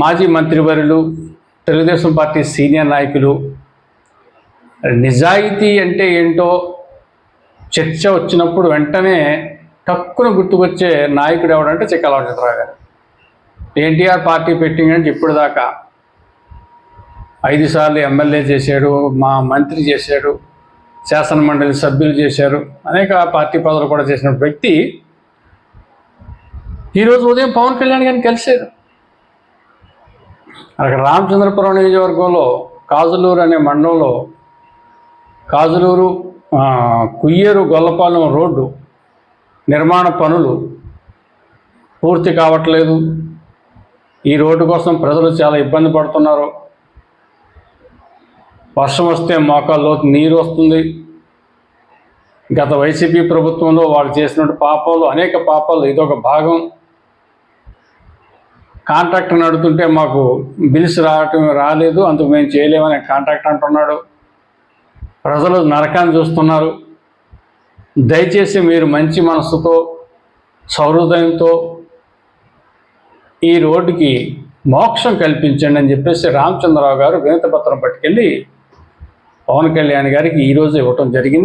మాజీ మంత్రివర్యులు Telugu Desam party senior నాయకులు నిజాయితీ అంటే ఏంటో చర్చ వచ్చినప్పుడు వెంటనే టక్కున గుర్తుకొచ్చే నాయకుడు ఎవడంటే చిక్కల వెంకటరావు గారు. ఎన్టీఆర్ పార్టీ పెట్టిందంటే ఇప్పుడు దాకా ఐదు సార్లు ఎమ్మెల్యే చేశాడు మా మంత్రి చేశాడు శాసన మండలి సభ్యులు చేశారు అనేక పార్టీ పదవులు కూడా చేసిన వ్యక్తి ఈరోజు ఉదయం పవన్ కళ్యాణ్ గారిని కలిశారు. అక్కడ రామచంద్రపురం నియోజకవర్గంలో కాజులూరు అనే మండలంలో కాజులూరు కుయ్యేరు గొల్లపాలెం రోడ్డు నిర్మాణ పనులు పూర్తి కావట్లేదు. ఈ రోడ్డు కోసం ప్రజలు చాలా ఇబ్బంది పడుతున్నారు. వర్షం వస్తే మోకాల్లో నీరు వస్తుంది. గత వైసీపీ ప్రభుత్వంలో వాళ్ళు చేసినటువంటి పాపాలు అనేక పాపాలు ఇదొక భాగం. కాంట్రాక్టర్ నడుతుంటే మాకు బిల్స్ రావటం రాలేదు అందుకు మేము చేయలేమని కాంట్రాక్టర్ అంటున్నాడు. ప్రజలు నరకాన్ని చూస్తున్నారు. దయచేసి మీరు మంచి మనసుతో సౌహృదయంతో ఈ రోడ్డుకి మోక్షం కల్పించండి అని చెప్పేసి రామచంద్రరావు గారు వినతిపత్రం పట్టుకెళ్ళి పవన్ కళ్యాణ్ గారికి ఈరోజు ఇవ్వటం జరిగింది.